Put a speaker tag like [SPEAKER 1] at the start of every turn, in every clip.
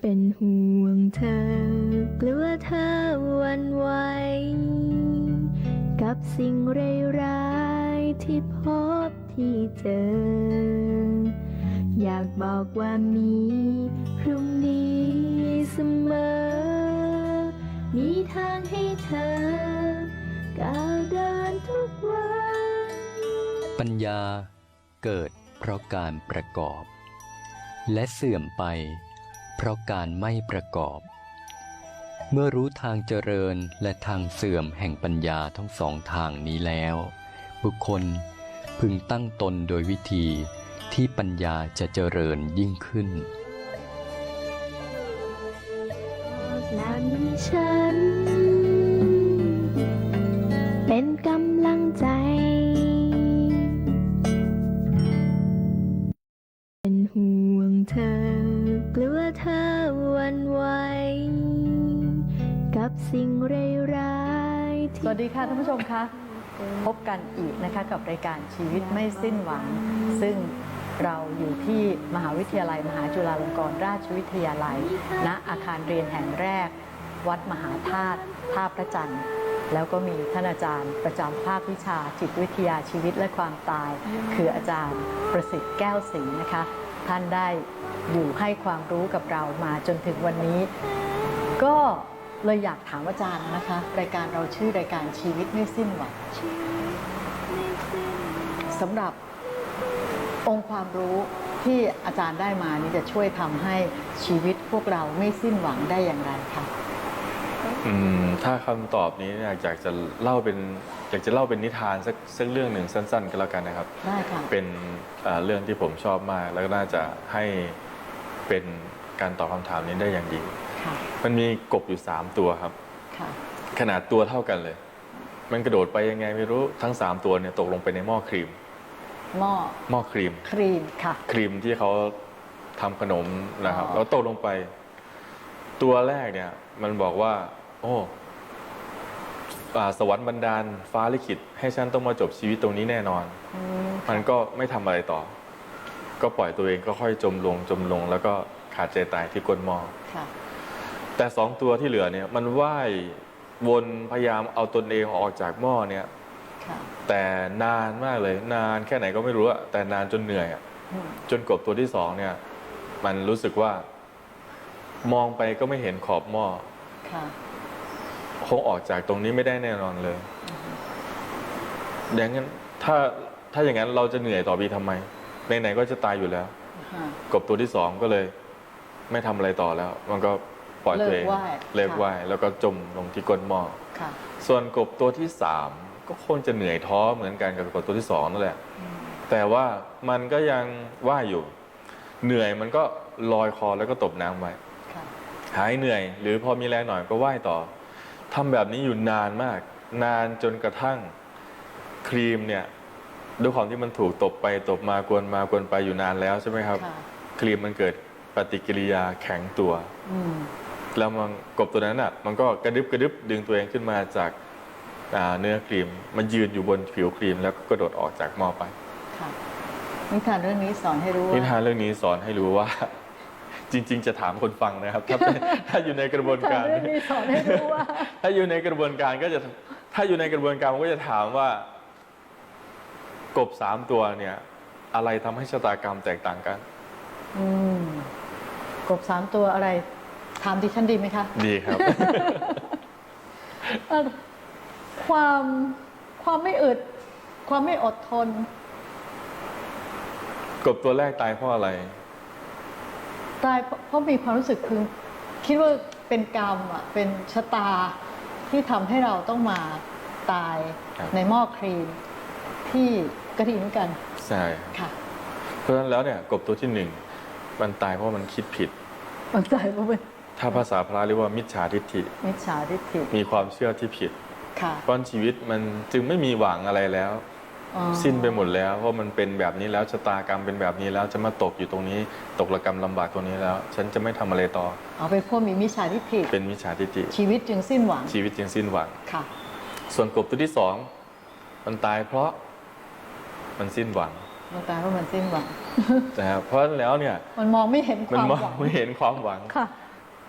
[SPEAKER 1] เป็นห่วงเธอกลัวเธอวันไหวกับสิ่งร้ายๆที่พบที่เจอ อยากบอกว่ามีพรุ่งนี้เสมอ มีทางให้เธอก้าวเดินทุกวัน
[SPEAKER 2] ปัญญาเกิดเพราะการประกอบ และเสื่อมไป เพราะการไม่ประกอบ เมื่อรู้ทางเจริญและทางเสื่อมแห่งปัญญาทั้งสองทางนี้แล้ว บุคคลพึงตั้งตนโดยวิธีที่ปัญญาจะเจริญยิ่งขึ้น
[SPEAKER 1] และมีฉัน
[SPEAKER 3] ค่ะท่านผู้ชมคะพบกันอีกนะคะกับรายการชีวิตไม่สิ้นหวัง ซึ่งเราอยู่ที่มหาวิทยาลัย มหาจุฬาลงกรณราชวิทยาลัย ณอาคารเรียนแห่งแรก วัดมหาธาตุท่าพระจันทร์แล้วก็มีท่านอาจารย์ประจำภาควิชาจิตวิทยาชีวิตและความตาย คืออาจารย์ประสิทธิ์แก้วศรีนะคะ ท่านได้อยู่ให้ความรู้กับเรามาจนถึงวันนี้ ก็ เลยอยากถามอาจารย์นะคะ รายการเราชื่อรายการชีวิตไม่สิ้นหวังสำหรับองค์ความรู้ที่อาจารย์ได้มานี้จะช่วยทำให้ชีวิตพวกเราไม่สิ้นหวังได้อย่างไรคะ
[SPEAKER 4] อืมถ้าคำตอบนี้เนี่ยอยากจะเล่าเป็นอยากจะเล่าเป็นนิทานสักสักเรื่องหนึ่งสั้น ๆ ก็แล้วกันนะครับ
[SPEAKER 3] ได้ค่ะ
[SPEAKER 4] เป็นอ่าเรื่องที่ผมชอบมาก แล้วก็น่าจะให้เป็นการตอบคำถามนี้ได้อย่างดี
[SPEAKER 3] ค่ะ
[SPEAKER 4] มันมีกบอยู่ 3 ตัวครับ
[SPEAKER 3] ค่ะ
[SPEAKER 4] ขนาดตัวเท่ากันเลย มันกระโดดไปยังไงไม่รู้ทั้ง 3 ตัวเนี่ยตกลงไปในหม้อครีม
[SPEAKER 3] หม้อ
[SPEAKER 4] หม้อครีม
[SPEAKER 3] ครีมค่ะ
[SPEAKER 4] ครีมที่เขาทำขนมนะครับ
[SPEAKER 3] อ๋อ
[SPEAKER 4] แล้วตกลงไป ตัวแรกเนี่ย มันบอกว่า โอ้อ่าสวรรค์บันดาลฟ้าลิขิตให้ฉันต้องมาจบชีวิตตรงนี้แน่นอน
[SPEAKER 3] อืม
[SPEAKER 4] มันก็ไม่ทำอะไรต่อ ก็ปล่อยตัวเองก็ค่อยจมลงจมลง แล้วก็ขาดใจตายที่ก้นหม้อ
[SPEAKER 3] ค่ะ
[SPEAKER 4] แต่สองตัวที่เหลือเนี่ยมันว่ายวนพยายามเอาตนเองออกจากหม้อเนี่ย
[SPEAKER 3] ค่ะ
[SPEAKER 4] แต่นานมากเลย นานแค่ไหนก็ไม่รู้อะแต่นานจนเหนื่อยอะ
[SPEAKER 3] อืม
[SPEAKER 4] จนกบตัวที่สองเนี่ย มันรู้สึกว่า มองไปก็ไม่เห็นขอบหม้อ
[SPEAKER 3] ค่ะ
[SPEAKER 4] คงออกจากตรงนี้ไม่ได้แน่นอนเลยอย่างนั้นถ้าถ้าอย่างนั้นเราจะเหนื่อยต่อไปทำไมไหนๆก็จะตายอยู่แล้ว
[SPEAKER 3] ค่ะ
[SPEAKER 4] กบตัวที่สองก็เลย ไม่ทำอะไรต่อแล้ว มันก็ ปล่อยตัวเอง
[SPEAKER 3] เลิกว่าย
[SPEAKER 4] เลิก
[SPEAKER 3] ค่ะ
[SPEAKER 4] ว่ายแล้วก็จมลงที่ก้นหม้อ
[SPEAKER 3] ค่ะ
[SPEAKER 4] ส่วนกบตัวที่สามก็คงจะเหนื่อยท้อเหมือนกันกับกบตัวที่สองนั่นแหละ แต่ว่ามันก็ยังว่ายอยู่ เหนื่อยมันก็ลอยคอแล้วก็ตบน้ำไว้
[SPEAKER 3] ค่ะ
[SPEAKER 4] หายเหนื่อย หรือพอมีแรงหน่อยก็ว่ายต่อทำแบบนี้อยู่นานมาก นานจนกระทั่งครีมเนี่ยด้วยความที่มันถูกตบไปตบมากวนมากวนไปอยู่นานแล้วใช่ไหมครับ
[SPEAKER 3] ค่ะ
[SPEAKER 4] ครีมมันเกิดปฏิกิริยาแข็งตัว
[SPEAKER 3] อืม
[SPEAKER 4] แล้วมันกบตัวนั้นอะมันก็กระดึบกระดึบดึงตัวเองขึ้นมาจากอ่าเนื้อครีม มันยืนอยู่บนผิวครีม แล้วก็กระโดดออกจากหม้อไป
[SPEAKER 3] ค่ะนิทานเรื่องนี้สอนให้รู้ว่า
[SPEAKER 4] นิทานเรื่องนี้สอนให้รู้ว่า จริง ๆ จะถามคนฟังนะครับ ถ้าเป็นถ้าอยู่ในกระบวน
[SPEAKER 3] นิทา
[SPEAKER 4] การ
[SPEAKER 3] นเรื่องนี้สอนให้รู้ว่า
[SPEAKER 4] ถ้าอยู่ในกระบวนการก็จะถ้าอยู่ในกระบวนการผมก็จะถามว่า กบสามตัวเนี่ย อะไรทำให้ชะตากรรมแตกต่างกัน
[SPEAKER 3] อืมกบสามตัวอะไร ถามดิฉันดีไหมคะ
[SPEAKER 4] ดีครับ
[SPEAKER 3] เอ่อความความไม่อึด ความไม่อดทน
[SPEAKER 4] กบตัวแรกตายเพราะอะไร
[SPEAKER 3] ตายเพราะเพราะมีความรู้สึกคือคิดว่าเป็นกรรมอะเป็นชะตาที่ทำให้เราต้องมาตาย
[SPEAKER 4] ครับ
[SPEAKER 3] ในหม้อครีมที่กระถิ่นกัน
[SPEAKER 4] ใช่
[SPEAKER 3] ค่ะ
[SPEAKER 4] เพราะฉะนั้นแล้วเนี่ยกบตัวที่หนึ่งมันตายเพราะมันคิดผิด
[SPEAKER 3] มันตายเพราะเป็น
[SPEAKER 4] ถ้าภาษาพระเรียกว่ามิจฉาทิฏฐิ
[SPEAKER 3] มิจฉาทิฏฐิ
[SPEAKER 4] มีความเชื่อที่ผิด
[SPEAKER 3] ค่ะ
[SPEAKER 4] เพราะชีวิตมันจึงไม่มีหวังอะไรแล้ว
[SPEAKER 3] อ๋อ
[SPEAKER 4] สิ้นไปหมดแล้วเพราะมันเป็นแบบนี้แล้วชะตากรรมเป็นแบบนี้แล้วจะมาตกอยู่ตรงนี้ ตกระกรรมลำบากตรงนี้แล้ว ฉันจะไม่ทำอะไรต่อ
[SPEAKER 3] เอาเป็นพวกมีมิจฉาทิฏฐิ
[SPEAKER 4] เป็นมิจฉาทิฏฐิ
[SPEAKER 3] ชีวิตจึงสิ้นหวัง
[SPEAKER 4] ชีวิตจึงสิ้นหวัง
[SPEAKER 3] ค่ะ
[SPEAKER 4] ส่วนกบตัวที่สองมันตายเพราะมันสิ้นหวัง
[SPEAKER 3] มันตายเพราะมันสิ้นหวัง
[SPEAKER 4] นะครับเพราะฉะนั้นแล้วเนี่ย
[SPEAKER 3] มันมองไม่เห็นค
[SPEAKER 4] มัน
[SPEAKER 3] วาม
[SPEAKER 4] มอง
[SPEAKER 3] หวัง
[SPEAKER 4] ไม่เห็นความหวัง
[SPEAKER 3] ค่ะ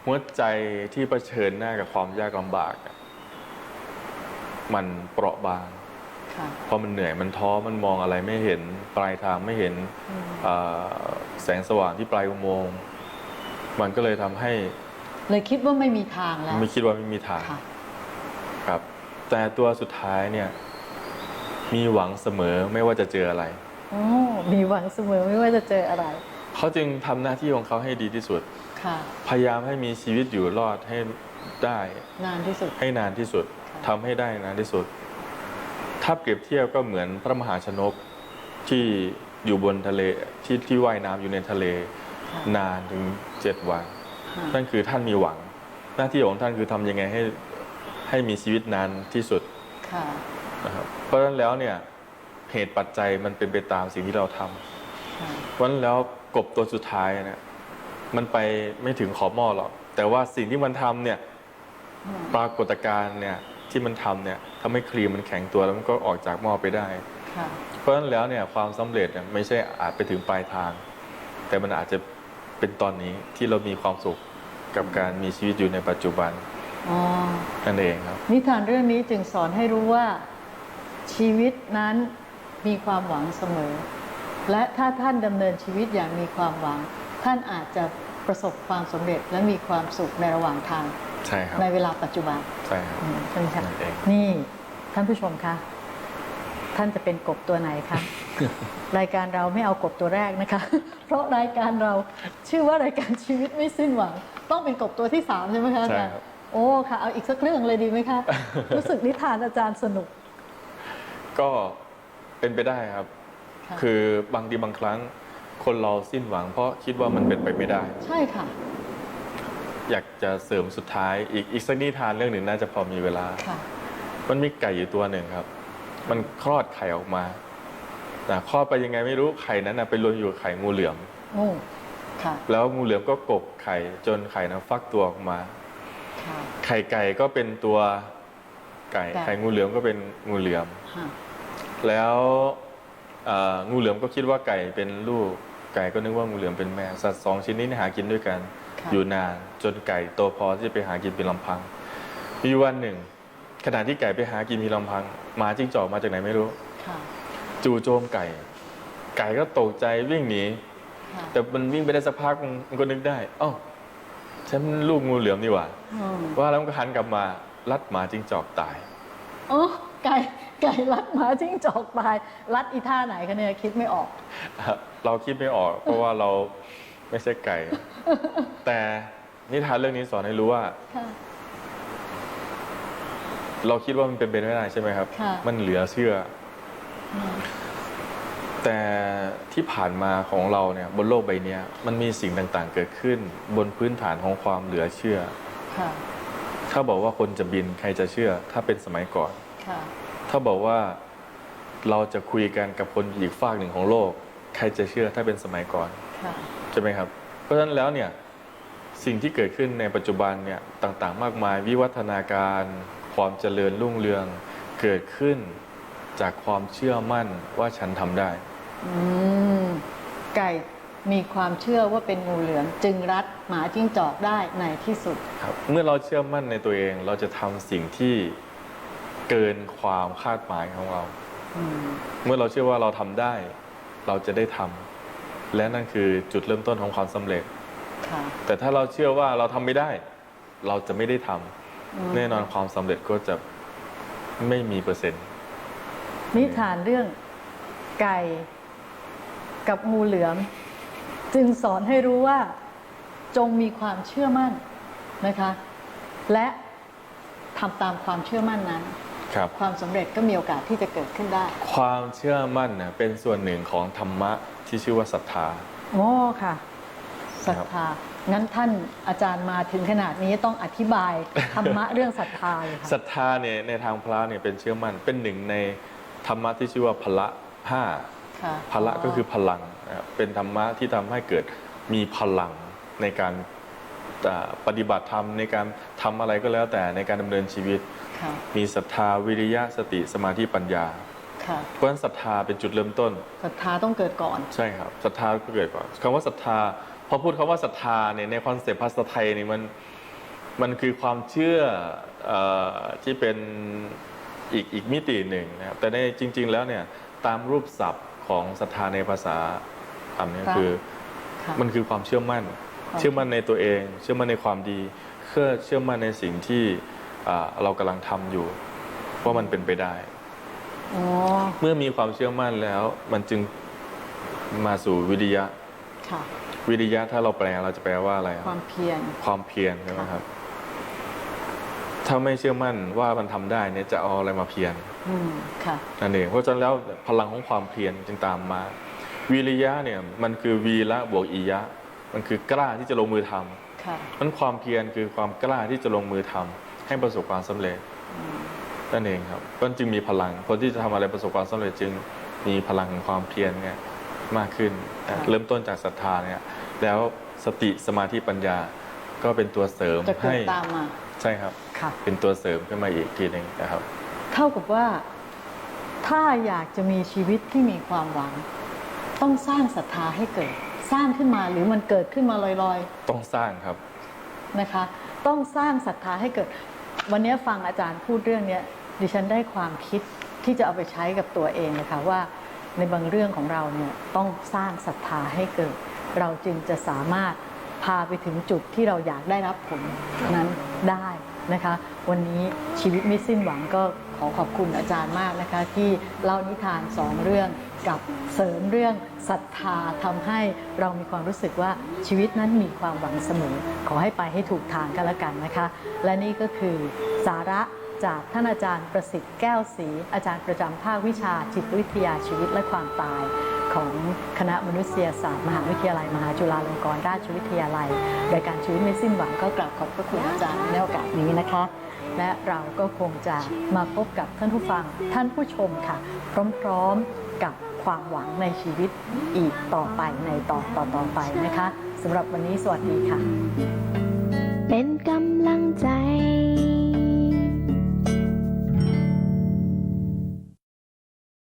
[SPEAKER 4] หัวใจที่เผชิญหน้ากับความยากลำบากอะมันเปราะบาง
[SPEAKER 3] ค่ะ
[SPEAKER 4] เพราะมันเหนื่อยมันท้อมันมองอะไรไม่เห็นปลายทางไม่เห็น
[SPEAKER 3] อืม
[SPEAKER 4] อ่าแสงสว่างที่ปลายอุโมงค์มันก็เลยทำให้
[SPEAKER 3] เลยคิดว่าไม่มีทางแล้ว
[SPEAKER 4] ไม่คิดว่าไม่มีทาง
[SPEAKER 3] ค่ะ
[SPEAKER 4] ครับ แต่ตัวสุดท้ายเนี่ย มีหวังเสมอไม่ว่าจะเจออะไร
[SPEAKER 3] โอ้มีหวังเสมอไม่ว่าจะเจออะไร
[SPEAKER 4] เขาจึงทำหน้าที่ของเขาให้ดีที่สุด
[SPEAKER 3] ค่ะ
[SPEAKER 4] พยายามให้มีชีวิตอยู่รอดให้ได้
[SPEAKER 3] นานที่สุด
[SPEAKER 4] ให้นานที่สุด
[SPEAKER 3] ค่ะ
[SPEAKER 4] ทำให้ได้นานที่สุด ถ้าเปรียบเทียบก็เหมือนพระมหาชนกที่อยู่บนทะเลที่ที่ว่ายน้ำอยู่ในทะเล
[SPEAKER 3] ค่ะ
[SPEAKER 4] นานถึงเจ็ดวัน
[SPEAKER 3] ค่ะ
[SPEAKER 4] นั่นคือท่านมีหวัง หน้าที่ของท่านคือทำยังไงให้ให้มีชีวิตนานที่สุด
[SPEAKER 3] ค่ะ
[SPEAKER 4] นะครับเพราะฉะนั้นแล้วเนี่ยเหตุปัจจัยมันเป็นไปตามสิ่งที่เราทำ
[SPEAKER 3] ค่ะ
[SPEAKER 4] เพราะฉะนั้นแล้ว กบตัวสุดท้ายเนี่ยมันไปไม่ถึงขอบหม้อหรอก แต่ว่าสิ่งที่มันทำเนี่ย
[SPEAKER 3] อืม
[SPEAKER 4] ปรากฏการณ์เนี่ยที่มันทำเนี่ยทำให้ครีมมันแข็งตัวแล้วมันก็ออกจากหม้อไปได้
[SPEAKER 3] ค่ะ
[SPEAKER 4] เพราะฉะนั้นแล้วเนี่ยความสำเร็จเนี่ยไม่ใช่อาจไปถึงปลายทาง แต่มันอาจจะเป็นตอนนี้ที่เรามีความสุขกับการมีชีวิตอยู่ในปัจจุบัน
[SPEAKER 3] อ๋อ
[SPEAKER 4] นั่นเองครับ
[SPEAKER 3] นิทานเรื่องนี้จึงสอนให้รู้ว่าชีวิตนั้นมีความหวังเสมอ และถ้าท่านดำเนินชีวิตอย่างมีความหวัง ท่านอาจจะประสบความสำเร็จและมีความสุขในระหว่างทาง
[SPEAKER 4] ใช่ครับ
[SPEAKER 3] ในเวลาปัจจุบัน
[SPEAKER 4] ใช่ครับ
[SPEAKER 3] อืมใช่ไหมคะ
[SPEAKER 4] นั่นเอง
[SPEAKER 3] นี่ท่านผู้ชมคะท่านจะเป็นกบตัวไหนคะรายการเราไม่เอากบตัวแรกนะคะ เพราะรายการเราชื่อว่ารายการชีวิตไม่สิ้นหวัง ต้องเป็นกบตัวที่สามใช่ไหมคะอา
[SPEAKER 4] ใช่
[SPEAKER 3] จารย์
[SPEAKER 4] ครับ
[SPEAKER 3] โอ้ค่ะเอาอีกสักเรื่องเลยดีไหมคะ รู้สึกนิทานอาจารย์สนุก
[SPEAKER 4] ก็เป็นไปได้ครับ
[SPEAKER 3] ค่ะ
[SPEAKER 4] คือบางทีบางครั้งคนเราสิ้นหวัง เพราะคิดว่ามันเป็นไปไม่ได้
[SPEAKER 3] ใช่ค่ะ
[SPEAKER 4] อยากจะเสริมสุดท้ายอีกอีกสักนิทานเรื่องหนึ่งน่าจะพอมีเวลา
[SPEAKER 3] ค่ะ
[SPEAKER 4] มันมีไก่อยู่ตัวหนึ่งครับ มันคลอดไข่ออกมาแต่คลอดไปยังไงไม่รู้ไข่นั้นนะไปรวมอยู่กับไข่งูเหลือม
[SPEAKER 3] งูค่ะ
[SPEAKER 4] แล้วงูเหลือมก็กบไข่จนไข่นั้นฟักตัวออกมา
[SPEAKER 3] ค่ะ
[SPEAKER 4] ไข่ไก่ก็เป็นตัวไก่
[SPEAKER 3] ไก่
[SPEAKER 4] ไข่งูเหลือมก็เป็นงูเหลือม
[SPEAKER 3] ค่ะ
[SPEAKER 4] แล้วเอ่อ งูเหลือมก็คิดว่าไก่เป็นลูก ไก่ก็นึกว่างูเหลือมเป็นแม่ สัตว์สองชนิดนี้หากินด้วยกัน
[SPEAKER 3] ค่ะ
[SPEAKER 4] อยู่นานจนไก่โตพอที่จะไปหากินเป็นลำพังมีวันหนึ่ง ขณะที่ไก่ไปหากินเพียงลำพังหมาจิ้งจอกมาจากไหนไม่รู้
[SPEAKER 3] ค่ะ
[SPEAKER 4] จู่โจมไก่ ไก่ก็ตกใจวิ่งหนี
[SPEAKER 3] ค่ะ
[SPEAKER 4] แต่มันวิ่งไปได้สักพักมันก็นึกได้เอ้าฉันลูกงูเหลือมนี่หว่า
[SPEAKER 3] อืม
[SPEAKER 4] ว่าแล้วมันก็หันกลับมาลัดหมาจิ้งจอกตาย
[SPEAKER 3] โอ้ไก่ ไก่รัดหมาจิ้งจอกตาย รัดอีท่าไหนคะเนี่ยคิดไม่ออก
[SPEAKER 4] เราคิดไม่ออก เพราะว่าเราไม่ใช่ไก่ แต่นิทานเรื่องนี้สอนให้รู้ว่า
[SPEAKER 3] ค่ะ
[SPEAKER 4] เราคิดว่ามันเป็นไปไม่ได้ใช่ไหมครับ
[SPEAKER 3] ค่ะ
[SPEAKER 4] มันเหลือเชื่อ
[SPEAKER 3] อืม
[SPEAKER 4] แต่ที่ผ่านมาของเราเนี่ย บนโลกใบเนี้ยมันมีสิ่งต่างๆ เกิดขึ้น บนพื้นฐานของความเหลือเชื่อ
[SPEAKER 3] ค่ะ
[SPEAKER 4] ถ้าบอกว่าคนจะบินใครจะเชื่อ ถ้าเป็นสมัยก่อน
[SPEAKER 3] ค่ะ
[SPEAKER 4] ถ้าบอกว่าเราจะคุยกันกับคนอีกฝากหนึ่งของโลก ใครจะเชื่อถ้าเป็นสมัยก่อน
[SPEAKER 3] ค่ะ
[SPEAKER 4] ใช่ไหมครับ เพราะฉะนั้นแล้วเนี่ยสิ่งที่เกิดขึ้นในปัจจุบันเนี่ยต่างๆ มากมาย วิวัฒนาการความเจริญรุ่งเรืองเกิดขึ้นจากความเชื่อมั่นว่าฉันทำได้
[SPEAKER 3] อืมไก่มีความเชื่อว่าเป็นงูเหลือมจึงรัดหมาจิ้งจอกได้ในที่สุด
[SPEAKER 4] ครับ เมื่อเราเชื่อมั่นในตัวเองเราจะทำสิ่งที่ เกินความคาดหมายของเรา
[SPEAKER 3] อืม
[SPEAKER 4] เมื่อเราเชื่อว่าเราทำได้ เราจะได้ทำและนั่นคือจุดเริ่มต้นของความสำเร็จ
[SPEAKER 3] ค่ะ
[SPEAKER 4] แต่ถ้าเราเชื่อว่าเราทำไม่ได้ เราจะไม่ได้ทำ
[SPEAKER 3] อืม
[SPEAKER 4] แน่นอนความสำเร็จก็จะไม่มีเปอร์เซ็นต์
[SPEAKER 3] นิทานเรื่องไก่กับงูเหลือม จึงสอนให้รู้ว่าจงมีความเชื่อมั่นนะคะ และทำตามความเชื่อมั่นนั้น
[SPEAKER 4] ครับ
[SPEAKER 3] ความสำเร็จก็มีโอกาสที่จะเกิดขึ้นได้
[SPEAKER 4] ความเชื่อมั่นนะเป็นส่วนหนึ่งของธรรมะที่ชื่อว่าศรัทธา
[SPEAKER 3] โอ้ค่ะศรัทธา งั้นท่านอาจารย์มาถึงขนาดนี้ต้องอธิบายธรรมะ เรื่องศรัทธาเลย
[SPEAKER 4] ศรั
[SPEAKER 3] ค่ะ
[SPEAKER 4] ทธาเนี่ยในทางพระเนี่ยเป็นเชื่อมั่นเป็นหนึ่งในธรรมะที่ชื่อว่าพละห้า
[SPEAKER 3] ค่ะ
[SPEAKER 4] พละก็คือพลังนะครับเป็นธรรมะที่ทำให้เกิดมีพลังในการอ่า ปฏิบัติธรรมในการทำอะไรก็แล้วแต่ในการดำเนินชีวิต
[SPEAKER 3] ค่ะ
[SPEAKER 4] มีศรัทธาวิริยะสติสมาธิปัญญา
[SPEAKER 3] ค่ะ
[SPEAKER 4] เพราะฉะนั้นศรัทธาเป็นจุดเริ่มต้น
[SPEAKER 3] ศรัทธาต้องเกิดก่อน
[SPEAKER 4] ใช่ครับศรัทธาก็เกิดก่อนคำว่าศรัทธาพอพูดคำว่าศรัทธาเนี่ยในคอนเซปต์ภาษาไทยนี่มันมันคือความเชื่อเออที่เป็นอีกอีกมิติหนึ่งนะครับแต่ในจริง ๆ แล้วเนี่ยตามรูปศัพท์ของศรัทธาในภาษาธรรมเนี่ย
[SPEAKER 3] ค่ะ
[SPEAKER 4] คือ
[SPEAKER 3] ค่ะ
[SPEAKER 4] มันคือความเชื่อมั่น
[SPEAKER 3] ความ
[SPEAKER 4] เชื่อมั่นในตัวเอง เชื่อมั่นในความดีเชื่อเชื่อมั่นในสิ่งที่อ่าเรากำลังทำอยู่ว่ามันเป็นไปได้
[SPEAKER 3] อ๋อ
[SPEAKER 4] เมื่อมีความเชื่อมั่นแล้ว มันจึงมาสู่วิริยะ
[SPEAKER 3] ค่ะ
[SPEAKER 4] วิริยะถ้าเราแปลเราจะแปลว่าอะไรครับ
[SPEAKER 3] ความเพียร
[SPEAKER 4] ความเพียรใช่ไหมครับถ้าไม่เชื่อมั่นว่ามันทำได้เนี่ยจะเอาอะไรมาเพียร
[SPEAKER 3] อืมค่ะ
[SPEAKER 4] นั่นเองเพราะฉะนั้นแล้วพลังของความเพียรจึงตามมา วิริยะเนี่ยมันคือวีระบวกอียะ มันคือกล้าที่จะลงมือทำ
[SPEAKER 3] ค่ะ
[SPEAKER 4] มันความเพียรคือความกล้าที่จะลงมือทำให้ประสบความสำเร็จ
[SPEAKER 3] อืม
[SPEAKER 4] นั่นเองครับก็จึงมีพลัง คนที่จะทำอะไรประสบความสำเร็จจึงมีพลังของความเพียรเนี่ยมากขึ้นนะเริ่มต้นจากศรัทธาเนี่ยแล้วสติสมาธิปัญญาก็เป็นตัวเสริม
[SPEAKER 3] จะเกิ
[SPEAKER 4] ให้
[SPEAKER 3] ดตามมา
[SPEAKER 4] ใช่ครับ
[SPEAKER 3] ค่ะ
[SPEAKER 4] เป็นตัวเสริมขึ้นมาอีกทีหนึ่งนะครับ
[SPEAKER 3] เท่ากับว่าถ้าอยากจะมีชีวิตที่มีความหวัง ต้องสร้างศรัทธาให้เกิด สร้างขึ้นมาหรือมันเกิดขึ้นมาลอย
[SPEAKER 4] ต้องสร้างครับ
[SPEAKER 3] ๆนะคะ ต้องสร้างศรัทธาให้เกิด วันนี้ฟังอาจารย์พูดเรื่องเนี้ยดิฉันได้ความคิดที่จะเอาไปใช้กับตัวเองนะคะว่าในบางเรื่องของเราเนี่ยต้องสร้างศรัทธาให้เกิด เราจึงจะสามารถพาไปถึงจุดที่เราอยากได้รับผลนั้นได้ นะคะ วันนี้ชีวิตไม่สิ้นหวังก็ขอขอบคุณอาจารย์มากนะคะ ที่เล่านิทานสองเรื่องกับเสริมเรื่องศรัทธาทำให้เรามีความรู้สึกว่าชีวิตนั้นมีความหวังเสมอ ขอให้ไปให้ถูกทางกันละกันนะคะ และนี่ก็คือสาระจากท่านอาจารย์ประสิทธิ์แก้วศรีอาจารย์ประจำภาควิชาจิตวิทยาชีวิตและความตาย ของคณะมนุษยศาสตร์มหาวิทยาลัย มหาจุฬาลงกรณราชวิทยาลัยรายการชีวิตไม่สิ้นหวังก็กราบขอบพระคุณอาจารย์ในโอกาสนี้นะคะ และเราก็คงจะมาพบกับท่านผู้ฟังท่านผู้ชมค่ะ พร้อมๆกับความหวังในชีวิตอีกต่อไปในต่อต่อต่อไปนะคะสำหรับวันนี้สวัสดีค่ะ
[SPEAKER 1] เป็นกำลังใจ